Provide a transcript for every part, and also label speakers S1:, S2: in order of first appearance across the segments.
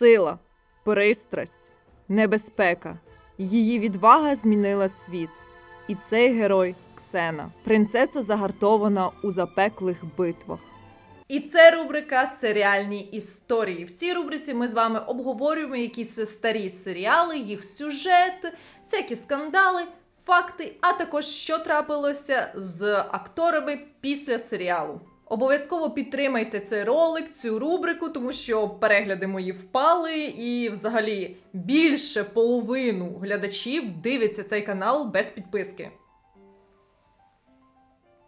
S1: Сила, пристрасть, небезпека. Її відвага змінила світ. І цей герой Ксена, принцеса загартована у запеклих битвах. І це рубрика Серіальні історії. В цій рубриці ми з вами обговорюємо якісь старі серіали, їх сюжет, всякі скандали, факти, а також що трапилося з акторами після серіалу. Обов'язково підтримайте цей ролик, цю рубрику, тому що перегляди мої впали, і взагалі більше половину глядачів дивиться цей канал без підписки.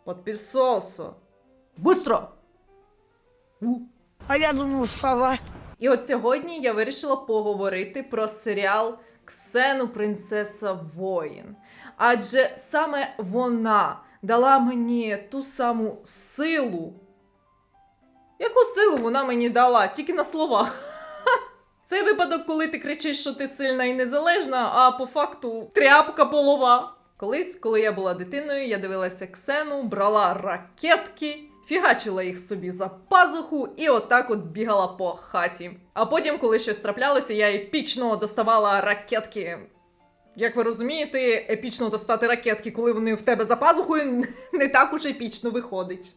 S1: Подписосо. Быстро!
S2: А я думав, сова.
S1: І от сьогодні я вирішила поговорити про серіал Ксену Принцеса Воїн. Адже саме вона дала мені ту саму силу. Яку силу вона мені дала? Тільки на словах. Цей випадок, коли ти кричиш, що ти сильна і незалежна, а по факту тряпка полова. Колись, коли я була дитиною, я дивилася Ксену, брала ракетки, фігачила їх собі за пазуху і отак от бігала по хаті. А потім, коли щось траплялося, я епічно доставала ракетки. Як ви розумієте, епічно достати ракетки, коли вони в тебе за пазухою, не так уж епічно виходить.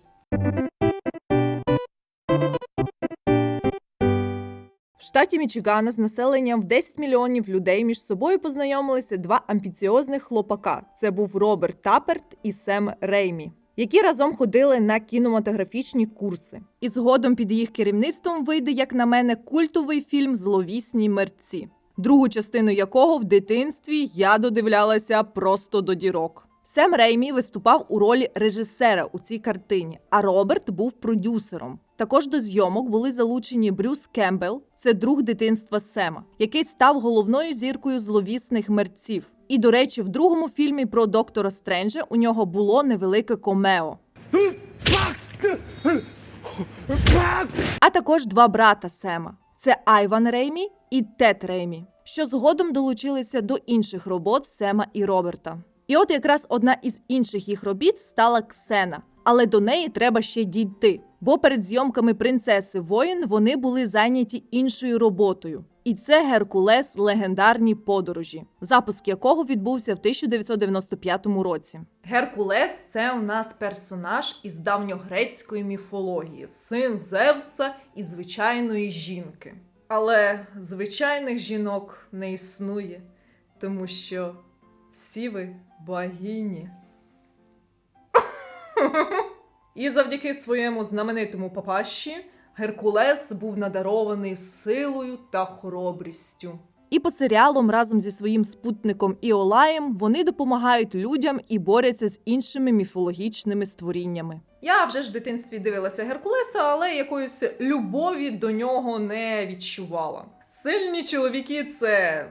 S1: В штаті Мічигана з населенням в 10 мільйонів людей між собою познайомилися два амбіціозних хлопака. Це був Роберт Таперт і Сем Реймі, які разом ходили на кінематографічні курси. І згодом під їх керівництвом вийде, як на мене, культовий фільм Зловісні мерці, другу частину якого в дитинстві я додивлялася просто до дірок. Сем Реймі виступав у ролі режисера у цій картині, а Роберт був продюсером. Також до зйомок були залучені Брюс Кембел, це друг дитинства Сема, який став головною зіркою зловісних мерців. І, до речі, в другому фільмі про доктора Стренджа у нього було невелике комео. А також два брата Сема: це Айван Реймі і Тед Реймі, що згодом долучилися до інших робот Сема і Роберта. І от якраз одна із інших їх робіт стала Ксена, але до неї треба ще дійти. Бо перед зйомками принцеси воїн вони були зайняті іншою роботою. І це Геркулес легендарні подорожі, запуск якого відбувся в 1995 році. Геркулес це у нас персонаж із давньогрецької міфології, син Зевса і звичайної жінки. Але звичайних жінок не існує, тому що всі ви богині. І завдяки своєму знаменитому папаші Геркулес був надарований силою та хоробрістю. І по серіалам разом зі своїм спутником Іолаєм вони допомагають людям і борються з іншими міфологічними створіннями. Я вже ж в дитинстві дивилася Геркулеса, але якоїсь любові до нього не відчувала. Сильні чоловіки це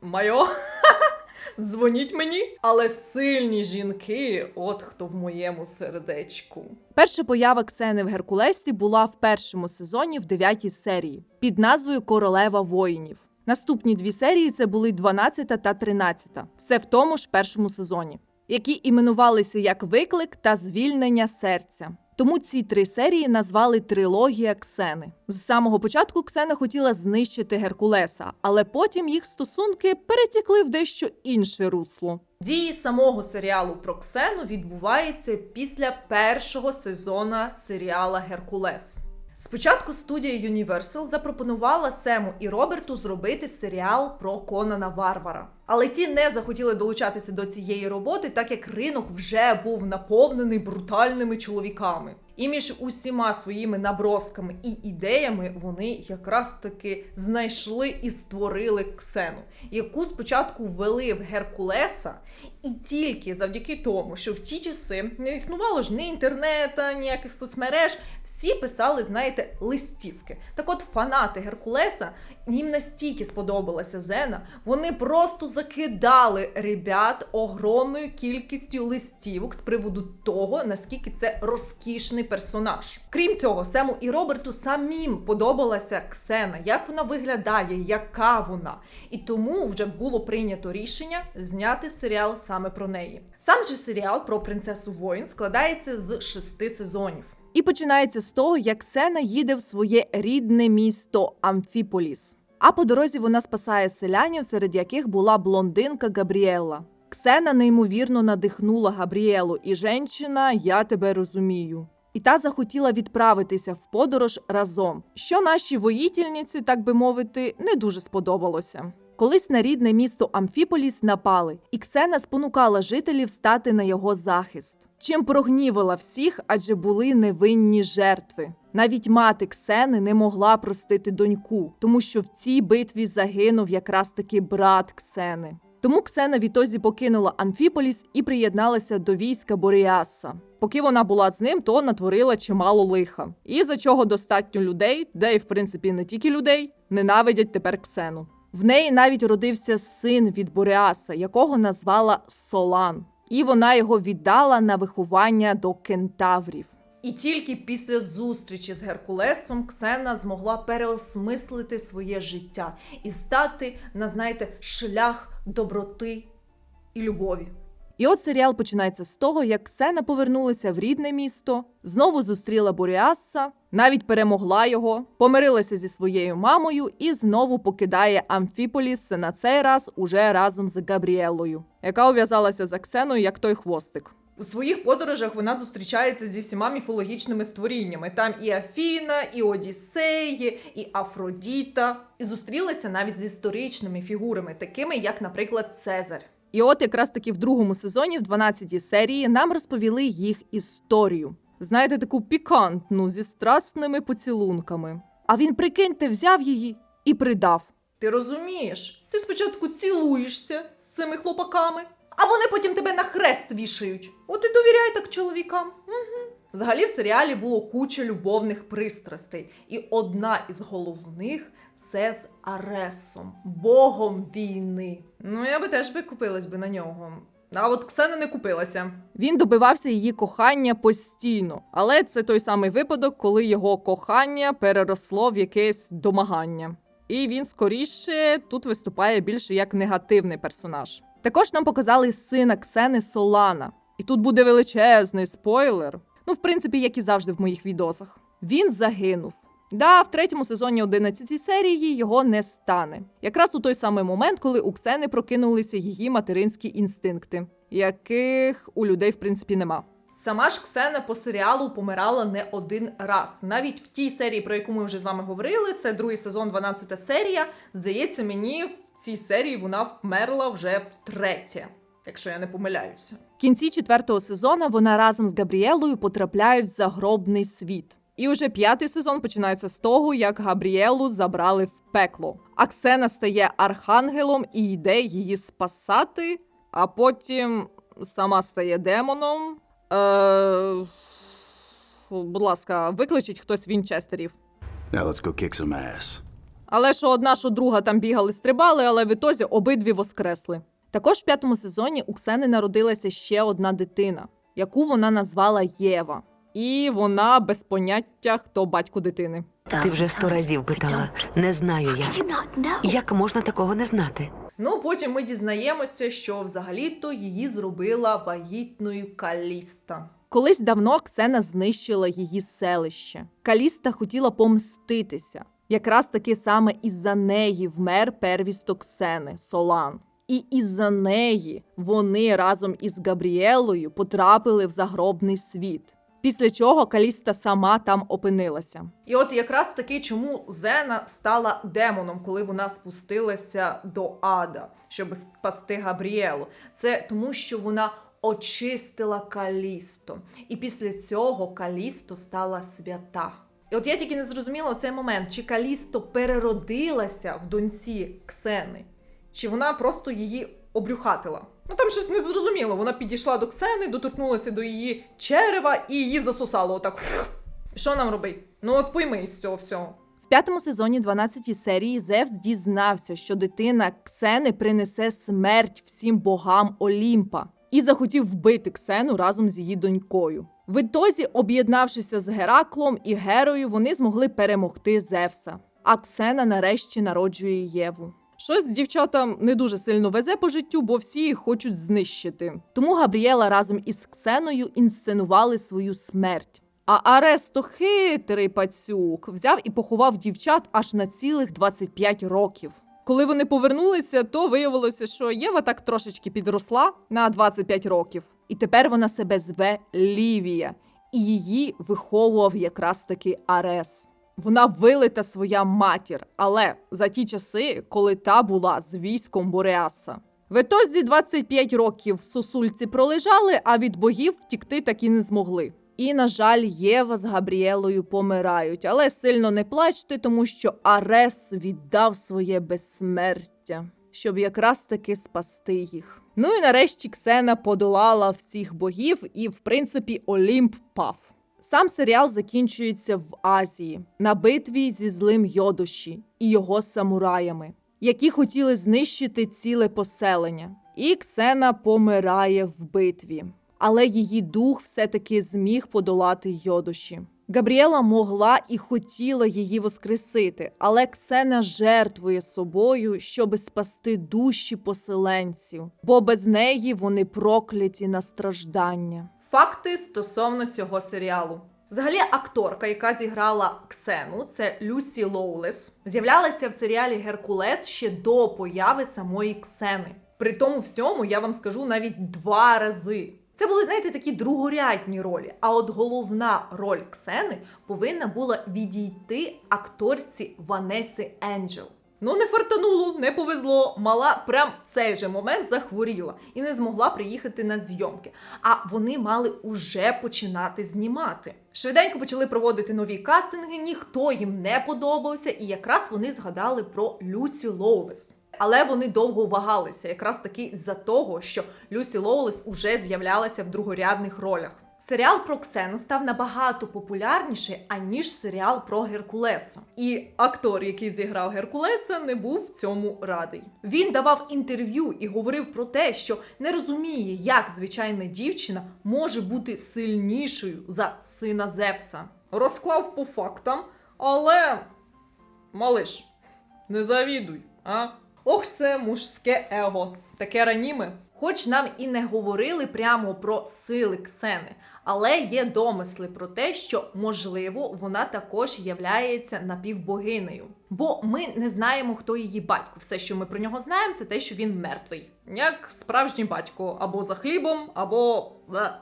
S1: майо. Дзвоніть мені, але сильні жінки, от хто в моєму сердечку. Перша поява Ксени в Геркулесі була в першому сезоні в дев'ятій серії під назвою Королева воїнів. Наступні дві серії це були 12 та 13, все в тому ж першому сезоні, які іменувалися як Виклик та Звільнення серця. Тому ці три серії назвали трилогія Ксени. З самого початку Ксена хотіла знищити Геркулеса, але потім їх стосунки перетікли в дещо інше русло. Дії самого серіалу про Ксену відбуваються після першого сезона серіала Геркулес. Спочатку студія Universal запропонувала Сему і Роберту зробити серіал про Конана Варвара. Але ті не захотіли долучатися до цієї роботи, так як ринок вже був наповнений брутальними чоловіками. І між усіма своїми набросками і ідеями вони якраз таки знайшли і створили Ксену, яку спочатку ввели в Геркулеса, і тільки завдяки тому, що в ті часи не існувало ж ні інтернета, ніяких соцмереж, всі писали, знаєте, листівки. Так от фанати Геркулеса їм настільки сподобалася Зена, вони просто закидали ребят огромною кількістю листівок з приводу того, наскільки це розкішний персонаж. Крім цього, Сему і Роберту самим подобалася Ксена, як вона виглядає, яка вона. І тому вже було прийнято рішення зняти серіал саме про неї. Сам же серіал про принцесу воїн складається з шести сезонів. І починається з того, як Ксена їде в своє рідне місто Амфіполіс. А по дорозі вона спасає селянів, серед яких була блондинка Габріела. Ксена неймовірно надихнула Габріелу, і женщина, я тебе розумію. І та захотіла відправитися в подорож разом, що нашій воїтельниці, так би мовити, не дуже сподобалося. Колись на рідне місто Амфіполіс напали, і Ксена спонукала жителів стати на його захист. Чим прогнівала всіх, адже були невинні жертви. Навіть мати Ксени не могла простити доньку, тому що в цій битві загинув якраз таки брат Ксени. Тому Ксена відтоді покинула Амфіполіс і приєдналася до війська Боріаса. Поки вона була з ним, то натворила чимало лиха. І за чого достатньо людей, де й в принципі не тільки людей, ненавидять тепер Ксену. В неї навіть родився син від Буреаса, якого назвала Солан, і вона його віддала на виховання до кентаврів. І тільки після зустрічі з Геркулесом Ксена змогла переосмислити своє життя і стати на знаєте шлях доброти і любові. І от серіал починається з того, як Ксена повернулася в рідне місто, знову зустріла Боріаса, навіть перемогла його, помирилася зі своєю мамою і знову покидає Амфіполіс на цей раз уже разом з Габріелою, яка ув'язалася за Ксеною як той хвостик. У своїх подорожах вона зустрічається зі всіма міфологічними створіннями. Там і Афіна, і Одіссеї, і Афродіта. І зустрілася навіть з історичними фігурами, такими як, наприклад, Цезар. І от якраз таки в другому сезоні, в 12-й серії, нам розповіли їх історію. Знаєте, таку пікантну зі страстними поцілунками. А він, прикиньте, взяв її і придав. Ти розумієш? Ти спочатку цілуєшся з цими хлопаками, а вони потім тебе на хрест вішають. От і довіряй так чоловікам. Угу. Взагалі в серіалі було куча любовних пристрастей, і одна із головних це з Аресом, богом війни. Ну я би теж би купилась би на нього. А от Ксена не купилася. Він добивався її кохання постійно, але це той самий випадок, коли його кохання переросло в якесь домагання. І він скоріше тут виступає більше як негативний персонаж. Також нам показали сина Ксени Солана. І тут буде величезний спойлер. Ну, в принципі, як і завжди в моїх відосах. Він загинув. Да, в третьому сезоні 11 серії його не стане. Якраз у той самий момент, коли у Ксени прокинулися її материнські інстинкти, яких у людей в принципі нема. Сама ж Ксена по серіалу помирала не один раз. Навіть в тій серії, про яку ми вже з вами говорили, це другий сезон, 12 серія. Здається, мені в цій серії вона вмерла вже втретє, якщо я не помиляюся. В кінці четвертого сезону вона разом з Габріелою потрапляють в загробний світ. І уже п'ятий сезон починається з того, як Габріелу забрали в пекло. Аксена стає архангелом і йде її спасати, а потім сама стає демоном. Е... Будь ласка, викличіть хтось Вінчестерів.
S2: Now let's go kick some ass.
S1: Але що одна, що друга там бігали, стрибали, але в ітозі обидві воскресли. Також в п'ятому сезоні у Ксени народилася ще одна дитина, яку вона назвала Єва. І вона без поняття, хто батько дитини.
S3: Ти вже сто разів питала. Не знаю я. Як можна такого не знати?
S1: Ну потім ми дізнаємося, що взагалі-то її зробила вагітною Каліста. Колись давно Ксена знищила її селище. Каліста хотіла помститися. Якраз таки саме із-за неї вмер первісток Ксени Солан. І із-за неї вони разом із Габріелою потрапили в загробний світ. Після чого Каліста сама там опинилася. І от якраз таки чому Зена стала демоном, коли вона спустилася до ада, щоб спасти Габріелу. Це тому, що вона очистила Калісто. І після цього Калісто стала свята. І от я тільки не зрозуміла в цей момент, чи Калісто переродилася в доньці Ксени, чи вона просто її обрюхатила. Ну там щось не зрозуміло. Вона підійшла до Ксени, доторкнулася до її черева і її засосало отак. Що нам робить? Ну от пойми з цього всього. В п'ятому сезоні 12 серії Зевс дізнався, що дитина Ксени принесе смерть всім богам Олімпа і захотів вбити Ксену разом з її донькою. В ітозі, об'єднавшися з Гераклом і Герою, вони змогли перемогти Зевса. А Ксена нарешті народжує Єву. Щось дівчатам не дуже сильно везе по життю, бо всі їх хочуть знищити. Тому Габріела разом із Ксеною інсценували свою смерть. А Аресто хитрий пацюк взяв і поховав дівчат аж на цілих 25 років. Коли вони повернулися, то виявилося, що Єва так трошечки підросла на 25 років, і тепер вона себе зве Лівія, і її виховував якраз таки Арес. Вона вилита своя матір, але за ті часи, коли та була з військом Бореаса. В етозі 25 років сосульці пролежали, а від богів втікти так і не змогли. І, на жаль, Єва з Габріелою помирають, але сильно не плачте, тому що Арес віддав своє безсмертя, щоб якраз таки спасти їх. Ну і нарешті Ксена подолала всіх богів, і, в принципі, Олімп пав. Сам серіал закінчується в Азії на битві зі злим Йодоші і його самураями, які хотіли знищити ціле поселення. І Ксена помирає в битві, але її дух все-таки зміг подолати Йодоші. Габріела могла і хотіла її воскресити, але Ксена жертвує собою, щоби спасти душі поселенців, бо без неї вони прокляті на страждання. Факти стосовно цього серіалу. Взагалі, акторка, яка зіграла Ксену, це Люсі Лоулес, з'являлася в серіалі Геркулес ще до появи самої Ксени. При тому всьому я вам скажу навіть два рази. Це були, знаєте, такі другорядні ролі. А от головна роль Ксени повинна була відійти акторці Ванеси Енджел. Ну, не фартануло, не повезло. Мала прям цей же момент захворіла і не змогла приїхати на зйомки. А вони мали уже починати знімати. Швиденько почали проводити нові кастинги, ніхто їм не подобався, і якраз вони згадали про Люсі Лоулес. Але вони довго вагалися, якраз таки за того, що Люсі Лоулес уже з'являлася в другорядних ролях. Серіал про Ксену став набагато популярніший, аніж серіал про Геркулеса. І актор, який зіграв Геркулеса, не був цьому радий. Він давав інтерв'ю і говорив про те, що не розуміє, як звичайна дівчина може бути сильнішою за сина Зевса. Розклав по фактам, але малиш, не завідуй, а? Ох, це мужське его, таке раніме. Хоч нам і не говорили прямо про сили Ксени, але є домисли про те, що можливо вона також являється напівбогинею. Бо ми не знаємо, хто її батько. Все, що ми про нього знаємо, це те, що він мертвий, як справжній батько, або за хлібом, або е,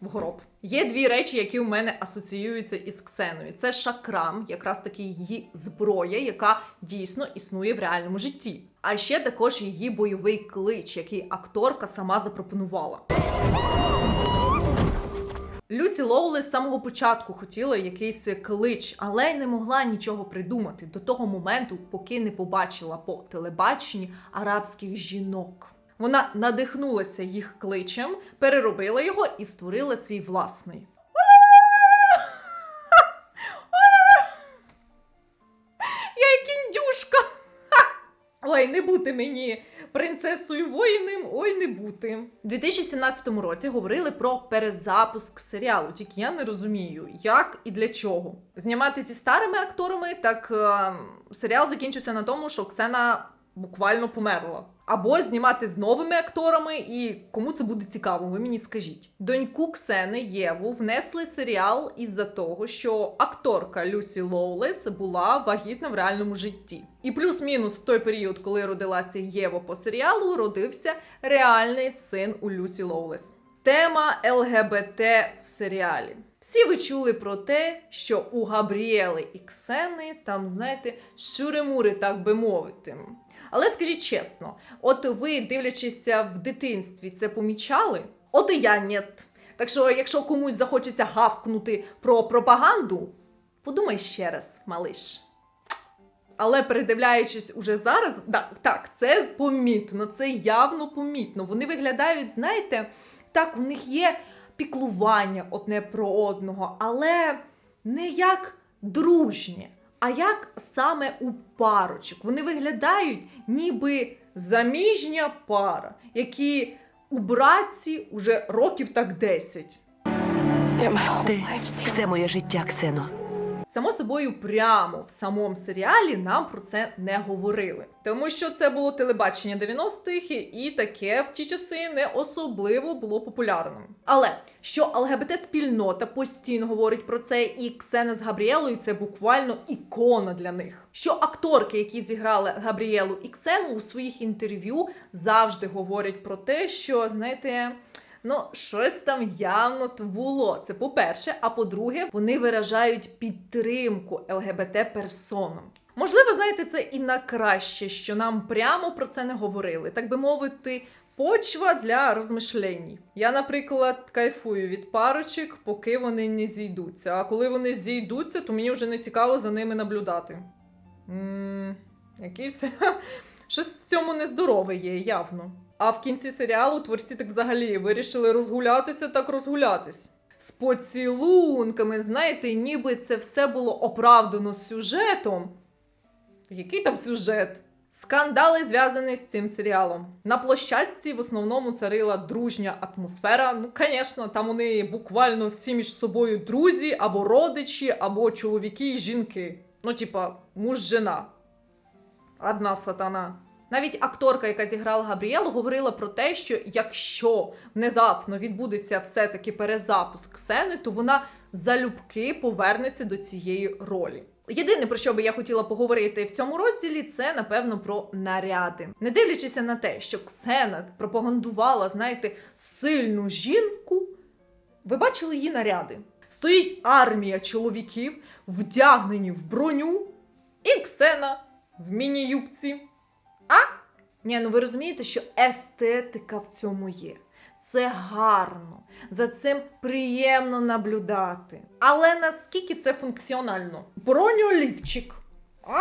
S1: в гроб. Є дві речі, які у мене асоціюються із Ксеною. Це шакрам, якраз таки її зброя, яка дійсно існує в реальному житті. А ще також її бойовий клич, який акторка сама запропонувала. Люсі Лоули з самого початку хотіла якийсь клич, але не могла нічого придумати до того моменту, поки не побачила по телебаченні арабських жінок. Вона надихнулася їх кличем, переробила його і створила свій власний. Бути мені принцесою воїним, ой, не бути. У 2017 році говорили про перезапуск серіалу, тільки я не розумію, як і для чого. Знімати зі старими акторами, так е, серіал закінчився на тому, що Ксена буквально померла. Або знімати з новими акторами, і кому це буде цікаво, ви мені скажіть. Доньку Ксени Єву внесли серіал із-за того, що акторка Люсі Лоулес була вагітна в реальному житті. І плюс-мінус в той період, коли родилася Єва по серіалу, родився реальний син у Люсі Лоулес. Тема ЛГБТ в серіалі. Всі ви чули про те, що у Габріели і Ксени там, знаєте, щури-мури, так би мовити. Але скажіть чесно, от ви, дивлячися в дитинстві, це помічали? От і я ні. Так що, якщо комусь захочеться гавкнути про пропаганду, подумай ще раз, малиш. Але передивляючись уже зараз, да, так, це помітно, це явно помітно. Вони виглядають, знаєте, так, в них є піклування одне про одного, але не як дружнє, а як саме у парочок. Вони виглядають ніби заміжня пара, які у братці уже років так 10.
S3: Ти все моє життя, Ксено.
S1: Само собою, прямо в самому серіалі нам про це не говорили, тому що це було телебачення 90-х, і таке в ті часи не особливо було популярним. Але що ЛГБТ-спільнота постійно говорить про це, і Ксена з Габріелою це буквально ікона для них. Що акторки, які зіграли Габріелу і Ксену у своїх інтерв'ю, завжди говорять про те, що знаєте. Ну, щось там явно було. Це по-перше. А по-друге, вони виражають підтримку ЛГБТ-персонам. Можливо, знаєте, це і на краще, що нам прямо про це не говорили. Так би мовити, почва для розмишлень. Я, наприклад, кайфую від парочок, поки вони не зійдуться. А коли вони зійдуться, то мені вже не цікаво за ними наблюдати. м якийсь щось в цьому нездорове є, явно. А в кінці серіалу творці так взагалі вирішили розгулятися так розгулятись. З поцілунками, знаєте, ніби це все було оправдано сюжетом. Який там сюжет? Скандали зв'язані з цим серіалом. На площадці в основному царила дружня атмосфера. Ну, звісно, там вони буквально всі між собою друзі, або родичі, або чоловіки і жінки. Ну, типа, муж жена. Одна сатана. Навіть акторка, яка зіграла Габріелу, говорила про те, що якщо внезапно відбудеться все-таки перезапуск Ксени, то вона залюбки повернеться до цієї ролі. Єдине, про що би я хотіла поговорити в цьому розділі, це напевно про наряди. Не дивлячись на те, що Ксена пропагандувала, знаєте, сильну жінку, ви бачили її наряди. Стоїть армія чоловіків, вдягнені в броню, і Ксена в міні-юбці. А? Ні, ну ви розумієте, що естетика в цьому є. Це гарно, за цим приємно наблюдати. Але наскільки це функціонально? Броньолівчик. А?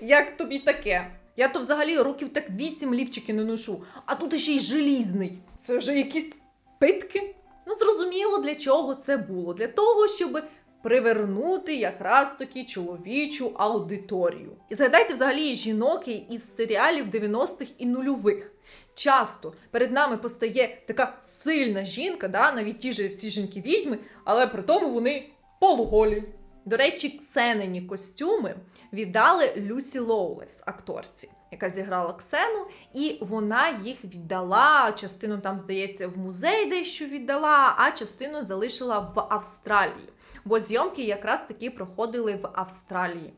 S1: Як тобі таке? Я то взагалі років так вісім лівчики не ношу, а тут ще й желізний. Це вже якісь питки. Ну, зрозуміло, для чого це було. Для того, щоб привернути якраз таки чоловічу аудиторію. І згадайте взагалі жінок із серіалів 90-х і нульових. Часто перед нами постає така сильна жінка, да, навіть ті ж всі жінки відьми, але при тому вони полуголі. До речі, ксенені костюми віддали Люсі Лоулес, акторці, яка зіграла Ксену, і вона їх віддала. Частину там, здається, в музей дещо віддала, а частину залишила в Австралії. Бо зйомки якраз таки проходили в Австралії.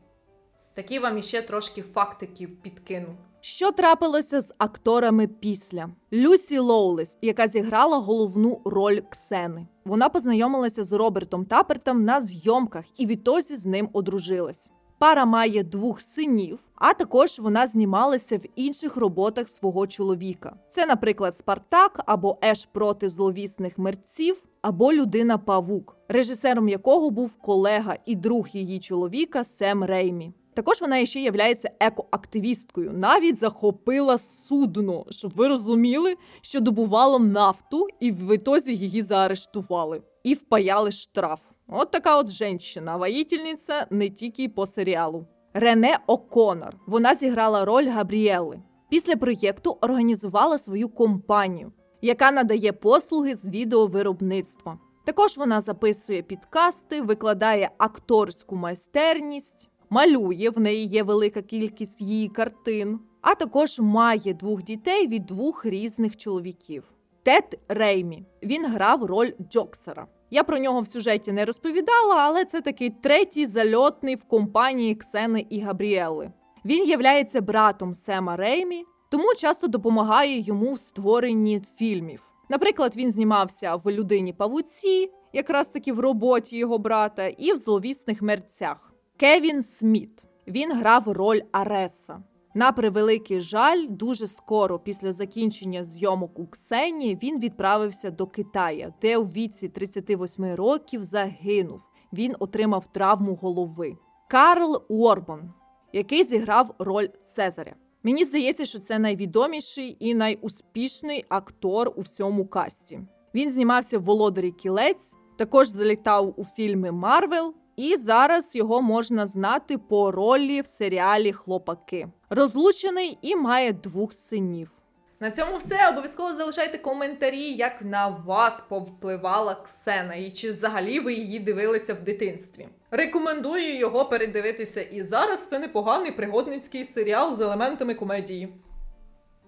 S1: Такі вам іще трошки фактиків підкину. Що трапилося з акторами після Люсі Лоулес, яка зіграла головну роль Ксени. Вона познайомилася з Робертом Тапертом на зйомках і відтоді з ним одружилась. Пара має двох синів, а також вона знімалася в інших роботах свого чоловіка. Це, наприклад, Спартак або Еш проти зловісних мерців, або Людина Павук, режисером якого був колега і друг її чоловіка Сем Реймі. Також вона ще є екоактивісткою, навіть захопила судно, щоб ви розуміли, що добувало нафту, і в ітозі її заарештували і впаяли штраф. От така от жінка, воїтельниця не тільки по серіалу. Рене О'Конор. Вона зіграла роль Габріели. Після проєкту організувала свою компанію, яка надає послуги з відеовиробництва. Також вона записує підкасти, викладає акторську майстерність, малює в неї є велика кількість її картин, а також має двох дітей від двох різних чоловіків. Тед Реймі. Він грав роль Джоксера. Я про нього в сюжеті не розповідала, але це такий третій зальотний в компанії Ксени і Габріели. Він являється братом Сема Реймі, тому часто допомагає йому в створенні фільмів. Наприклад, він знімався в Людині Павуці, якраз таки в роботі його брата, і в зловісних мерцях. Кевін Сміт. Він грав роль Ареса. На превеликий жаль, дуже скоро після закінчення зйомок у Ксені він відправився до Китая, де у віці 38 років загинув. Він отримав травму голови. Карл Уорбон, який зіграв роль Цезаря. Мені здається, що це найвідоміший і найуспішний актор у всьому касті. Він знімався в Володарі Кілець, також залітав у фільми Марвел. І зараз його можна знати по ролі в серіалі Хлопаки. Розлучений і має двох синів. На цьому все. Обов'язково залишайте коментарі, як на вас повпливала Ксена, і чи взагалі ви її дивилися в дитинстві. Рекомендую його передивитися і зараз. Це непоганий пригодницький серіал з елементами комедії.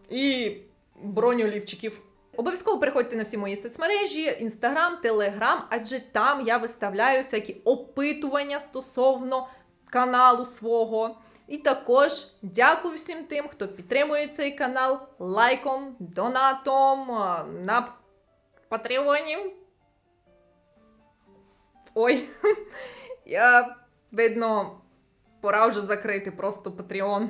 S1: І броньолівчиків. Обов'язково переходьте на всі мої соцмережі, інстаграм, телеграм, адже там я виставляю всякі опитування стосовно каналу свого. І також дякую всім тим, хто підтримує цей канал лайком, донатом на Патреоні. Ой, я видно, пора вже закрити просто Patreon.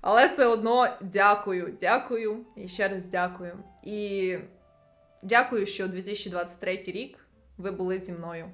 S1: Але все одно дякую, дякую і ще раз дякую. І дякую, що 2023 рік ви були зі мною.